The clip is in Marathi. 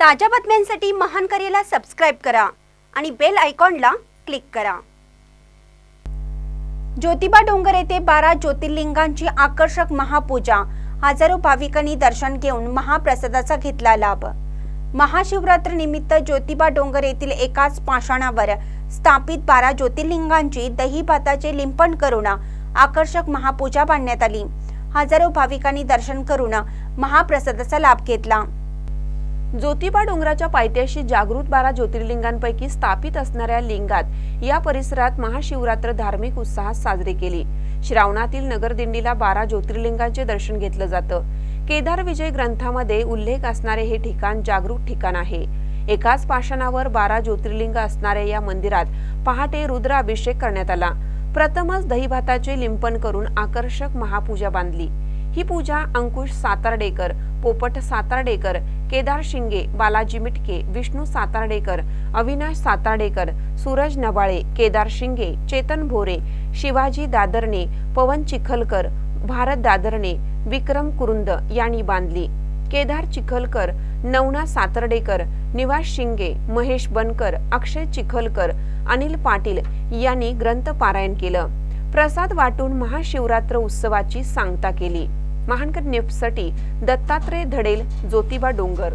ताज्या बातम्यांसाठी महान करेला सबस्क्राईब करा आणि बेल आयकॉनला क्लिक करा. ज्योतिबा डोंगर येथे बारा ज्योतिर्लिंगांची आकर्षक महापूजा. हजारो भाविकांनी दर्शन घेऊन महाप्रसादाचा घेतला लाभ. महाशिवरात्र निमित्त ज्योतिबा डोंगर येथील एकाच पाषाणावर स्थापित बारा ज्योतिर्लिंगांची दही भाताचे लिंपण करून आकर्षक महापूजा बांधण्यात आली. हजारो भाविकांनी दर्शन करून महाप्रसादाचा लाभ घेतला. ज्योतिबा डोंगराच्या पायथ्याशी जागृत बारा ज्योतिर्लिंगांपैकी स्थापित असणाऱ्या लिंगात या परिसरात महाशिवरात्र धार्मिक उत्साहात साजरी केली. श्रावणातील नगरदिंडीला बारा ज्योतिर्लिंगांचे दर्शन घेतलं जातं. केदार विजय ग्रंथामध्ये उल्लेख असणारे हे ठिकाण जागृत ठिकाण आहे. एकाच पाषाणावर बारा ज्योतिर्लिंग असणाऱ्या या मंदिरात पहाटे रुद्र अभिषेक करण्यात आला. प्रथमच दहीभाताचे लिंपन करून आकर्षक महापूजा बांधली. ही पूजा अंकुश सातारडेकर पोपट सातारडेकर केदार शिंगे बालाजी मिटके विष्णू सातार्डेकर अविनाश सातार्डेकर सूरज नबाळे केदार शिंगे चेतन भोरे शिवाजी दादरणे पवन चिखलकर भारत दादरणे विक्रम कुरुंद यांनी बांधली. केदार चिखलकर नवना सातर्डेकर निवास शिंगे महेश बनकर अक्षय चिखलकर अनिल पाटील यांनी ग्रंथ पारायण केलं. प्रसाद वाटून महाशिवरात्र उत्सवाची सांगता केली. महानकर न्यूजसाठी दत्तात्रय धडेल ज्योतिबा डोंगर.